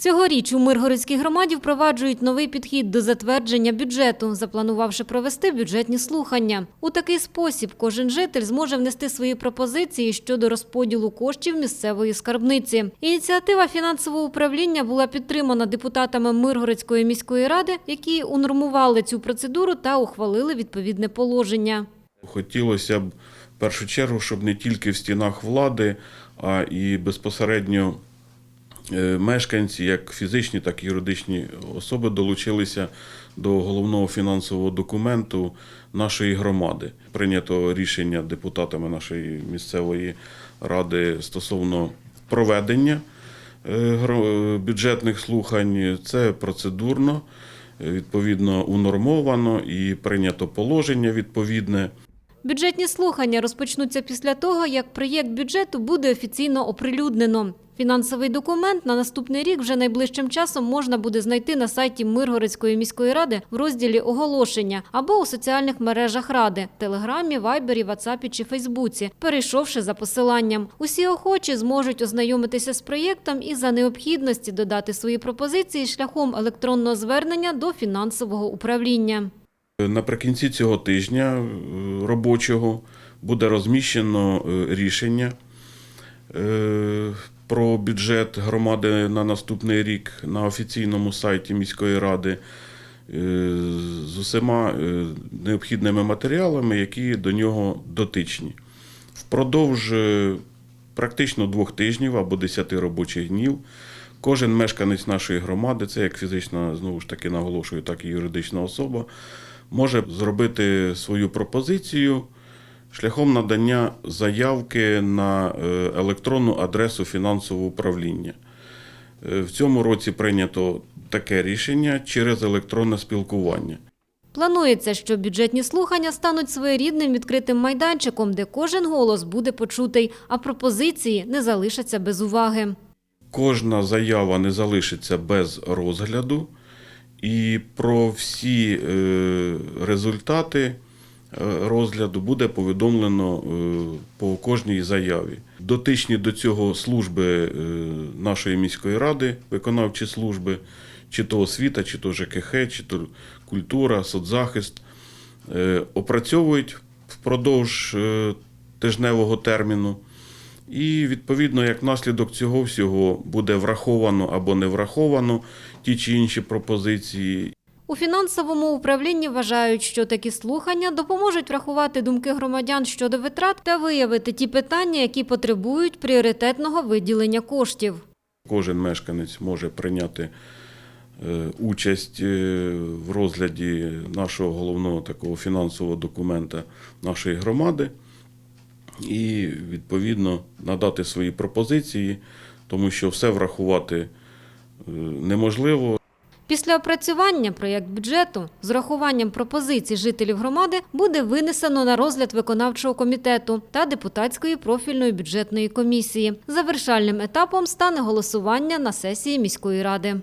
Цьогоріч у Миргородській громаді впроваджують новий підхід до затвердження бюджету, запланувавши провести бюджетні слухання. У такий спосіб кожен житель зможе внести свої пропозиції щодо розподілу коштів місцевої скарбниці. Ініціатива фінансового управління була підтримана депутатами Миргородської міської ради, які унормували цю процедуру та ухвалили відповідне положення. Хотілося б в першу чергу, щоб не тільки в стінах влади, а і безпосередньо мешканці, як фізичні, так і юридичні особи долучилися до головного фінансового документу нашої громади. Прийнято рішення депутатами нашої місцевої ради стосовно проведення е, бюджетних слухань. Це процедурно, е, відповідно унормовано і прийнято положення відповідне. Бюджетні слухання розпочнуться після того, як проєкт бюджету буде офіційно оприлюднено. Фінансовий документ на наступний рік вже найближчим часом можна буде знайти на сайті Миргородської міської ради в розділі оголошення або у соціальних мережах ради Телеграмі, Вайбері, Ватсапі чи Фейсбуці, перейшовши за посиланням. Усі охочі зможуть ознайомитися з проєктом і за необхідності додати свої пропозиції шляхом електронного звернення до фінансового управління. Наприкінці цього тижня е, робочого буде розміщено е, рішення е, про бюджет громади на наступний рік на офіційному сайті міської ради е, з усіма е, необхідними матеріалами, які до нього дотичні. Впродовж е, практично двох тижнів або десяти робочих днів кожен мешканець нашої громади, це як фізична, знову ж таки наголошую, так і юридична особа, може зробити свою пропозицію шляхом надання заявки на е, електронну адресу фінансового управління. Е, В цьому році прийнято таке рішення через електронне спілкування. Планується, що бюджетні слухання стануть своєрідним відкритим майданчиком, де кожен голос буде почутий, а пропозиції не залишаться без уваги. Кожна заява не залишиться без розгляду, і про всі е, результати розгляду буде повідомлено е, по кожній заяві. Дотичні до цього служби е, нашої міської ради, виконавчі служби, чи то освіта, чи то ЖКХ, чи то культура, соцзахист, е, опрацьовують впродовж е, тижневого терміну. І відповідно, як наслідок цього всього буде враховано або не враховано ті чи інші пропозиції. У фінансовому управлінні вважають, що такі слухання допоможуть врахувати думки громадян щодо витрат та виявити ті питання, які потребують пріоритетного виділення коштів. Кожен мешканець може прийняти е, участь е, в розгляді нашого головного такого фінансового документа нашої громади і відповідно надати свої пропозиції, тому що все врахувати е, неможливо. Після опрацювання проєкт бюджету з урахуванням пропозицій жителів громади буде винесено на розгляд виконавчого комітету та депутатської профільної бюджетної комісії. Завершальним етапом стане голосування на сесії міської ради.